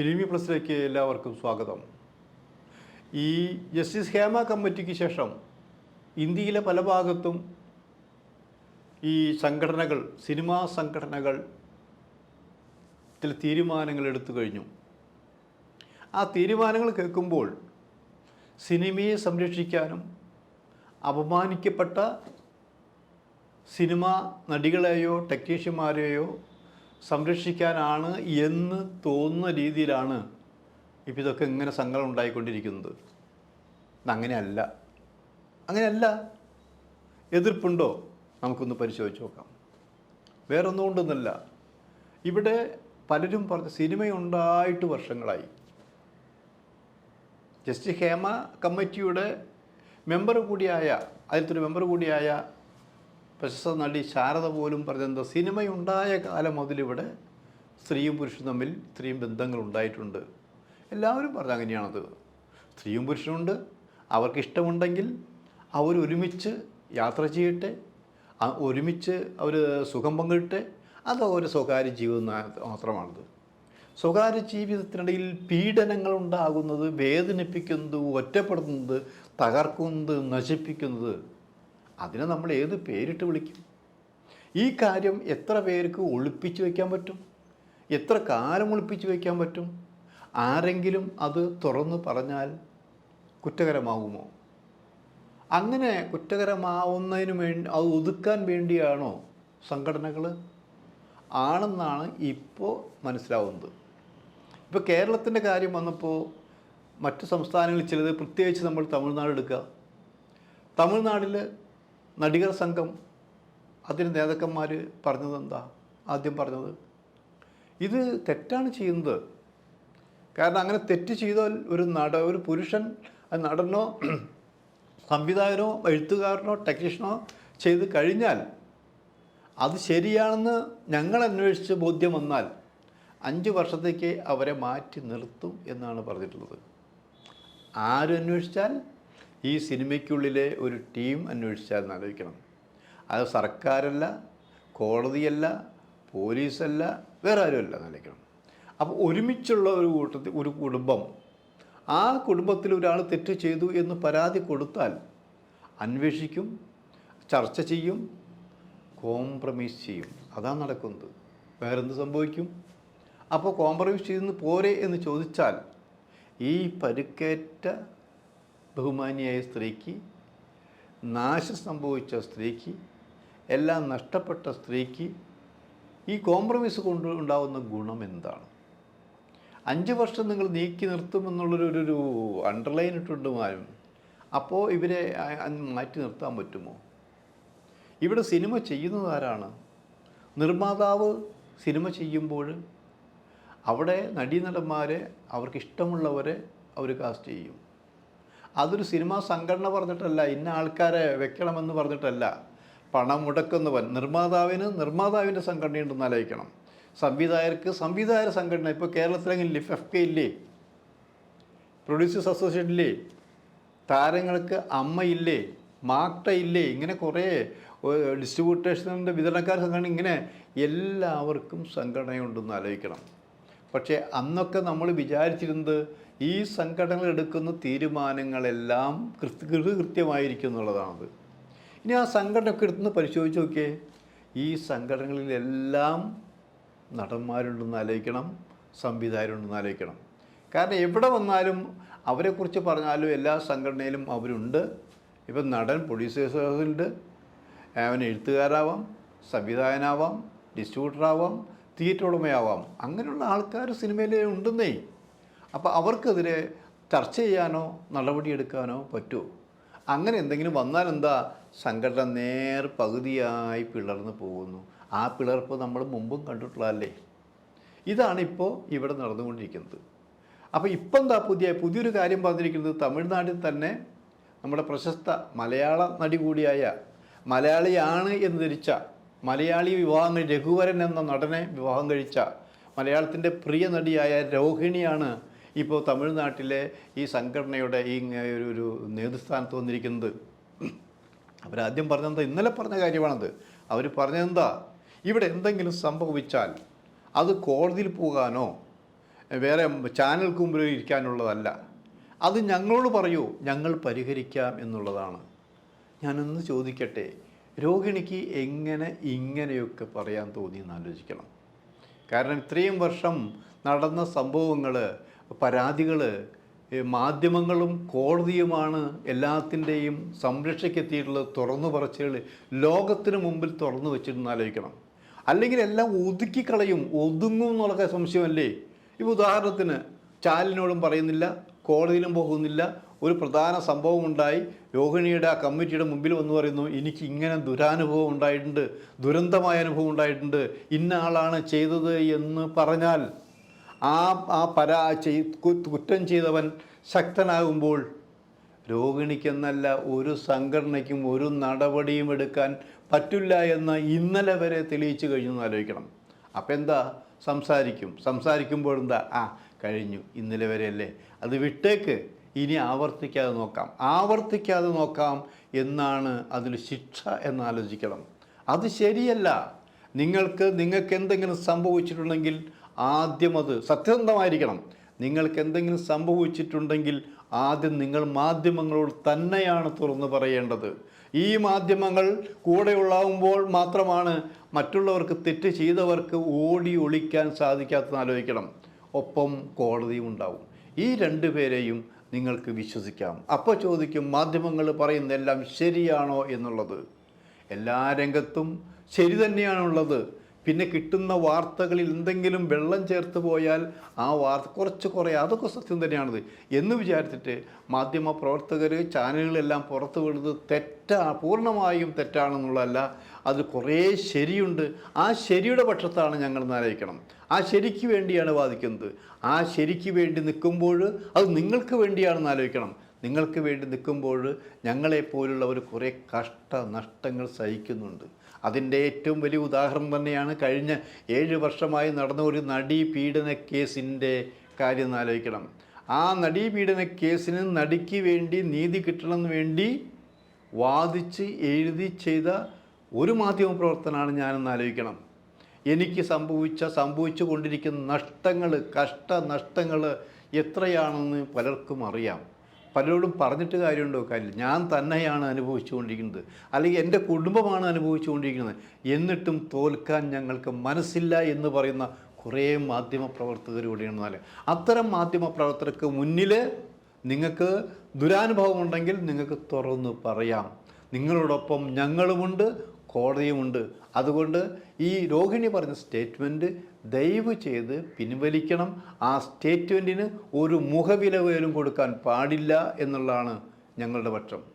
ഫിലിമി പ്ലസിലേക്ക് എല്ലാവർക്കും സ്വാഗതം. ഈ ജസ്റ്റിസ് ഹേമ കമ്മിറ്റിക്ക് ശേഷം ഇന്ത്യയിലെ പല ഭാഗത്തും ഈ സംഘടനകൾ സിനിമാ സംഘടനകൾ ചില തീരുമാനങ്ങൾ എടുത്തു കഴിഞ്ഞു. ആ തീരുമാനങ്ങൾ കേൾക്കുമ്പോൾ സിനിമയെ സംരക്ഷിക്കാനും അപമാനിക്കപ്പെട്ട സിനിമാ നടികളെയോ ടെക്നീഷ്യന്മാരെയോ സംരക്ഷിക്കാനാണ് എന്ന് തോന്നുന്ന രീതിയിലാണ് ഇപ്പം ഇതൊക്കെ ഇങ്ങനെ സങ്കടം ഉണ്ടായിക്കൊണ്ടിരിക്കുന്നത്. അങ്ങനെയല്ല. അങ്ങനെയല്ല. എതിർപ്പുണ്ടോ? നമുക്കൊന്ന് പരിശോധിച്ച് നോക്കാം. വേറൊന്നും ഇവിടെ പലരും പറഞ്ഞ സിനിമയുണ്ടായിട്ട് വർഷങ്ങളായി. ജസ്റ്റ് ഹേമ കമ്മിറ്റിയുടെ മെമ്പർ കൂടിയായ അതിലത്തൊരു മെമ്പർ കൂടിയായ പ്രശസ്ത നടി ശാരദ പോലും പറഞ്ഞത് സിനിമയുണ്ടായ കാലം മുതലിവിടെ സ്ത്രീയും പുരുഷനും തമ്മിൽ ഇത്രയും ബന്ധങ്ങൾ ഉണ്ടായിട്ടുണ്ട് എല്ലാവരും പറഞ്ഞ അങ്ങനെയാണത്. സ്ത്രീയും പുരുഷനുണ്ട്. അവർക്ക് ഇഷ്ടമുണ്ടെങ്കിൽ അവർ ഒരുമിച്ച് യാത്ര ചെയ്യട്ടെ. ഒരുമിച്ച് അവർ സുഖം പങ്കിട്ടെ. അത് ഒരു സ്വകാര്യ ജീവിതം മാത്രമാണത്. സ്വകാര്യ ജീവിതത്തിനിടയിൽ പീഡനങ്ങൾ ഉണ്ടാകുന്നത് വേദനിപ്പിക്കുന്നത് ഒറ്റപ്പെടുന്നത് തകർക്കുന്നത് നശിപ്പിക്കുന്നത് അതിനെ നമ്മൾ ഏത് പേരിട്ട് വിളിക്കും? ഈ കാര്യം എത്ര പേർക്ക് ഒളിപ്പിച്ചു വയ്ക്കാൻ പറ്റും? എത്ര കാലം ഒളിപ്പിച്ചു വയ്ക്കാൻ പറ്റും? ആരെങ്കിലും അത് തുറന്നു പറഞ്ഞാൽ കുറ്റകരമാകുമോ അങ്ങനെ കുറ്റകരമാവുന്നതിന് വേണ്ടി അത് ഒതുക്കാൻ വേണ്ടിയാണോ സംഘടനകൾ? ആണെന്നാണ് ഇപ്പോൾ മനസ്സിലാവുന്നത്. ഇപ്പോൾ കേരളത്തിന്റെ കാര്യം വന്നപ്പോൾ മറ്റ് സംസ്ഥാനങ്ങളിൽ ചിലത് പ്രത്യേകിച്ച് നമ്മൾ തമിഴ്നാട് എടുക്കുക. തമിഴ്നാട്ടിൽ നടികർ സംഘം അതിന് നേതാക്കന്മാർ പറഞ്ഞത് എന്താ? ആദ്യം പറഞ്ഞത് ഇത് തെറ്റാണ് ചെയ്യുന്നത്. കാരണം അങ്ങനെ തെറ്റ് ചെയ്താൽ ഒരു നട ഒരു പുരുഷൻ നടനോ സംവിധായകനോ എഴുത്തുകാരനോ ടെക്നീഷ്യനോ ചെയ്ത് കഴിഞ്ഞാൽ അത് ശരിയാണെന്ന് ഞങ്ങൾ അന്വേഷിച്ച് ബോധ്യം വന്നാൽ അഞ്ച് വർഷത്തേക്ക് അവരെ മാറ്റി നിർത്തും എന്നാണ് പറഞ്ഞിട്ടുള്ളത്. ആരും അന്വേഷിച്ചാൽ ഈ സിനിമയ്ക്കുള്ളിലെ ഒരു ടീം അന്വേഷിച്ചാൽ ആലോചിക്കണം. അത് സർക്കാരല്ല കോടതിയല്ല പോലീസല്ല വേറെ ആരുമല്ല എന്നാലോചിക്കണം അപ്പോൾ ഒരുമിച്ചുള്ള ഒരു കൂട്ടത്തിൽ ഒരു കുടുംബം ആ കുടുംബത്തിൽ ഒരാൾ തെറ്റ് ചെയ്തു എന്ന് പരാതി കൊടുത്താൽ അന്വേഷിക്കും ചർച്ച ചെയ്യും കോംപ്രമൈസ് ചെയ്യും. അതാണ് നടക്കുന്നത്. വേറെന്ത് സംഭവിക്കും? അപ്പോൾ കോംപ്രമൈസ് ചെയ്യുന്ന പോരെ എന്ന് ചോദിച്ചാൽ ഈ പരുക്കേറ്റ ബഹുമാനിയായ സ്ത്രീക്ക് നാശം സംഭവിച്ച സ്ത്രീക്ക് എല്ലാം നഷ്ടപ്പെട്ട സ്ത്രീക്ക് ഈ കോംപ്രമൈസ് കൊണ്ട് ഉണ്ടാവുന്ന ഗുണം എന്താണ്? അഞ്ച് വർഷം നിങ്ങൾ നീക്കി നിർത്തുമെന്നുള്ളൊരു ഒരു അണ്ടർലൈൻ ഇട്ടുണ്ട് മാരും. അപ്പോൾ ഇവരെ മാറ്റി നിർത്താൻ പറ്റുമോ? ഇവിടെ സിനിമ ചെയ്യുന്നത് ആരാണ്? നിർമ്മാതാവ് സിനിമ ചെയ്യുമ്പോൾ അവിടെ നടീനടന്മാരെ അവർക്ക് ഇഷ്ടമുള്ളവരെ അവർ കാസ്റ്റ് ചെയ്യും. അതൊരു സിനിമാ സംഘടന പറഞ്ഞിട്ടല്ല ഇന്ന ആൾക്കാരെ വെക്കണമെന്ന് പറഞ്ഞിട്ടല്ല. പണം മുടക്കുന്നവൻ നിർമ്മാതാവിന് നിർമ്മാതാവിന്റെ സംഘടനയുണ്ടെന്ന് ആലോചിക്കണം. സംവിധായകർക്ക് സംവിധായക സംഘടന ഇപ്പോൾ കേരളത്തിലെങ്കിലും ലിഫ് എഫ് കെ ഇല്ലേ? പ്രൊഡ്യൂസേഴ്സ് അസോസിയേഷൻ ഇല്ലേ? താരങ്ങൾക്ക് അമ്മയില്ലേ മാക്ട ഇല്ലേ? ഇങ്ങനെ കുറേ ഡിസ്ട്രിബ്യൂട്ടേഷന്റെ വിതരണക്കാർ സംഘടന ഇങ്ങനെ എല്ലാവർക്കും സംഘടനയുണ്ടെന്ന് ആലോചിക്കണം. പക്ഷേ അന്നൊക്കെ നമ്മൾ വിചാരിച്ചിരുന്നത് ഈ സംഘടനകൾ എടുക്കുന്ന തീരുമാനങ്ങളെല്ലാം കൃത്യമായിരിക്കും എന്നുള്ളതാണത് ഇനി ആ സംഘടനയൊക്കെ എടുത്തുനിന്ന് പരിശോധിച്ച് നോക്കിയേ ഈ സംഘടനകളിലെല്ലാം നടന്മാരുണ്ടെന്ന് ആലോചിക്കണം സംവിധായകരുണ്ടെന്ന് ആലോചിക്കണം. കാരണം എവിടെ വന്നാലും അവരെക്കുറിച്ച് പറഞ്ഞാലും എല്ലാ സംഘടനയിലും അവരുണ്ട്. ഇപ്പം നടൻ പ്രൊഡ്യൂസേഴ്സുണ്ട് അവൻ എഴുത്തുകാരാവാം സംവിധായകനാവാം ഡിസ്ട്രിബ്യൂട്ടറാവാം തിയേറ്റർ ഉടമയാവാം. അങ്ങനെയുള്ള ആൾക്കാർ സിനിമയിൽ ഉണ്ടെന്നേ അപ്പോൾ അവർക്കെതിരെ ചർച്ച ചെയ്യാനോ നടപടിയെടുക്കാനോ പറ്റുമോ അങ്ങനെ എന്തെങ്കിലും വന്നാൽ എന്താ സംഘടന നേർ പകുതിയായി പിളർന്ന് പോകുന്നു. ആ പിളർപ്പ് നമ്മൾ മുമ്പും കണ്ടിട്ടുള്ളതല്ലേ? ഇതാണ് ഇപ്പോൾ ഇവിടെ നടന്നുകൊണ്ടിരിക്കുന്നത്. അപ്പോൾ ഇപ്പം എന്താ പുതിയ പുതിയൊരു കാര്യം പറഞ്ഞിരിക്കുന്നത് തമിഴ്നാട്ടിൽ തന്നെ നമ്മുടെ പ്രശസ്ത മലയാള നടി കൂടിയായ മലയാളിയാണ് എന്ന് ധരിച്ച മലയാളി വിവാഹം രഘുവരൻ എന്ന നടനെ വിവാഹം കഴിച്ച മലയാളത്തിന്റെ പ്രിയ നടിയായ രോഹിണിയാണ് ഇപ്പോൾ തമിഴ്നാട്ടിലെ ഈ സംഘടനയുടെ ഈ ഒരു ഒരു നേതൃസ്ഥാനത്ത് വന്നിരിക്കുന്നത്. അവരാദ്യം പറഞ്ഞെന്താ ഇന്നലെ പറഞ്ഞ കാര്യമാണത്. അവർ പറഞ്ഞതെന്താ? ഇവിടെ എന്തെങ്കിലും സംഭവിച്ചാൽ അത് കോടതിയിൽ പോകാനോ വേറെ ചാനൽക്ക് മുമ്പിൽ ഇരിക്കാനുള്ളതല്ല. അത് ഞങ്ങളോട് പറയൂ ഞങ്ങൾ പരിഹരിക്കാം എന്നുള്ളതാണ്. ഞാനൊന്ന് ചോദിക്കട്ടെ രോഹിണിക്ക് എങ്ങനെ ഇങ്ങനെയൊക്കെ പറയാൻ തോന്നി എന്ന് ആലോചിക്കണം. കാരണം ഇത്രയും വർഷം നടന്ന സംഭവങ്ങൾ പരാതികൾ മാധ്യമങ്ങളും കോടതിയുമാണ് എല്ലാത്തിന്റെയും സംരക്ഷയ്ക്കെത്തിയിട്ടുള്ളത് തുറന്നു പറച്ചുകൾ ലോകത്തിന് മുമ്പിൽ തുറന്നു വെച്ചിരുന്ന് ആലോചിക്കണം. അല്ലെങ്കിൽ എല്ലാം ഒതുക്കിക്കളയും ഒതുങ്ങും എന്നുള്ള സംശയമല്ലേ? ഇപ്പോൾ ഉദാഹരണത്തിന് ചാലിനോടും പറയുന്നില്ല കോടതിയിലും പോകുന്നില്ല. ഒരു പ്രധാന സംഭവം ഉണ്ടായി. രോഹിണിയുടെ ആ കമ്മിറ്റിയുടെ മുമ്പിൽ വന്ന് പറയുന്നു എനിക്ക് ഇങ്ങനെ ദുരാനുഭവം ഉണ്ടായിട്ടുണ്ട് ദുരന്തമായ അനുഭവം ഉണ്ടായിട്ടുണ്ട്. ഇന്ന ആളാണ് ചെയ്തത് എന്ന് പറഞ്ഞാൽ ആ ആ പരാ ചെയ് കുറ്റം ചെയ്തവൻ ശക്തനാകുമ്പോൾ രോഹിണിക്കെന്നല്ല ഒരു സംഘടനയ്ക്കും ഒരു നടപടിയും എടുക്കാൻ പറ്റില്ല എന്ന് ഇന്നലെ വരെ തെളിയിച്ചു കഴിഞ്ഞു എന്ന് ആലോചിക്കണം. അപ്പം എന്താ? സംസാരിക്കും. സംസാരിക്കുമ്പോൾ എന്താ? ആ കഴിഞ്ഞു. ഇന്നലെ വരെയല്ലേ. അത് വിട്ടേക്ക്. ഇനി ആവർത്തിക്കാതെ നോക്കാം. ആവർത്തിക്കാതെ നോക്കാം എന്നാണ് അതിൽ ശിക്ഷ എന്നാലോചിക്കണം അത് ശരിയല്ല. നിങ്ങൾക്ക് നിങ്ങൾക്ക് എന്തെങ്കിലും സംഭവിച്ചിട്ടുണ്ടെങ്കിൽ ആദ്യം അത് സത്യസന്ധമായിരിക്കണം. നിങ്ങൾക്ക് എന്തെങ്കിലും സംഭവിച്ചിട്ടുണ്ടെങ്കിൽ ആദ്യം നിങ്ങൾ മാധ്യമങ്ങളോട് തന്നെയാണ് തുറന്നു പറയേണ്ടത്. ഈ മാധ്യമങ്ങൾ കൂടെ ഉണ്ടാകുമ്പോൾ മാത്രമാണ് മറ്റുള്ളവർക്ക് തെറ്റ് ചെയ്തവർക്ക് ഓടി ഒളിക്കാൻ സാധിക്കാത്തതെന്ന് ആലോചിക്കണം. ഒപ്പം കോടതിയും ഉണ്ടാവും. ഈ രണ്ടു പേരെയും നിങ്ങൾക്ക് വിശ്വസിക്കാം. അപ്പോൾ ചോദിക്കും മാധ്യമങ്ങൾ പറയുന്നതെല്ലാം ശരിയാണോ എന്നുള്ളത്? എല്ലാ രംഗത്തും ശരി തന്നെയാണുള്ളത്. പിന്നെ കിട്ടുന്ന വാർത്തകളിൽ എന്തെങ്കിലും വെള്ളം ചേർത്ത് പോയാൽ ആ വാർത്ത കുറച്ച് കുറേ അതൊക്കെ സത്യം തന്നെയാണത്. എന്ന് വിചാരിച്ചിട്ട് മാധ്യമ പ്രവർത്തകർ ചാനലുകളെല്ലാം പുറത്തു വിടുന്നത് തെറ്റാ പൂർണമായും തെറ്റാണെന്നുള്ളതല്ല. അത് കുറേ ശരിയുണ്ട്. ആ ശരിയുടെ പക്ഷത്താണ് ഞങ്ങൾ ആലോചിക്കണം. ആ ശരിക്ക് വേണ്ടിയാണ് വാദിക്കുന്നത്. ആ ശരിക്ക് വേണ്ടി നിൽക്കുമ്പോൾ അത് നിങ്ങൾക്ക് വേണ്ടിയാണെന്ന് ആലോചിക്കണം. നിങ്ങൾക്ക് വേണ്ടി നിൽക്കുമ്പോൾ ഞങ്ങളെപ്പോലുള്ളവർ കുറേ കഷ്ട നഷ്ടങ്ങൾ സഹിക്കുന്നുണ്ട്. അതിന്റെ ഏറ്റവും വലിയ ഉദാഹരണം തന്നെയാണ് കഴിഞ്ഞ ഏഴ് വർഷമായി നടന്ന ഒരു നടീപീഡന കേസിന്റെ കാര്യം ഒന്ന് ആലോചിക്കണം. ആ നടീപീഡന കേസിന് നടിക്ക് വേണ്ടി നീതി കിട്ടണമെന്ന് വേണ്ടി വാദിച്ച് എഴുതി ചെയ്ത ഒരു മാധ്യമ പ്രവർത്തനമാണ് ഞാനെന്ന് ആലോചിക്കണം. എനിക്ക് സംഭവിച്ച സംഭവിച്ചു കൊണ്ടിരിക്കുന്ന നഷ്ടങ്ങൾ കഷ്ട നഷ്ടങ്ങൾ എത്രയാണെന്ന് പലർക്കും അറിയാം. പലരോടും പറഞ്ഞിട്ട് കാര്യമുണ്ടോ? കാര്യം ഞാൻ തന്നെയാണ് അനുഭവിച്ചുകൊണ്ടിരിക്കുന്നത്. അല്ലെങ്കിൽ എന്റെ കുടുംബമാണ് അനുഭവിച്ചുകൊണ്ടിരിക്കുന്നത്. എന്നിട്ടും തോൽക്കാൻ ഞങ്ങൾക്ക് മനസ്സില്ല എന്ന് പറയുന്ന കുറേ മാധ്യമ പ്രവർത്തകരൂടെയാണ് അത്തരം മാധ്യമ പ്രവർത്തകർക്ക് മുന്നിൽ നിങ്ങൾക്ക് ദുരാനുഭവം ഉണ്ടെങ്കിൽ നിങ്ങൾക്ക് തുറന്ന് പറയാം. നിങ്ങളോടൊപ്പം ഞങ്ങളുമുണ്ട് കോടതിയുമുണ്ട്. അതുകൊണ്ട് ഈ രോഹിണി പറഞ്ഞ സ്റ്റേറ്റ്മെന്റ് ദയവ് ചെയ്ത് പിൻവലിക്കണം. ആ സ്റ്റേറ്റ്മെന്റിന് ഒരു മുഖവില പോലും കൊടുക്കാൻ പാടില്ല എന്നുള്ളതാണ് ഞങ്ങളുടെ പക്ഷം.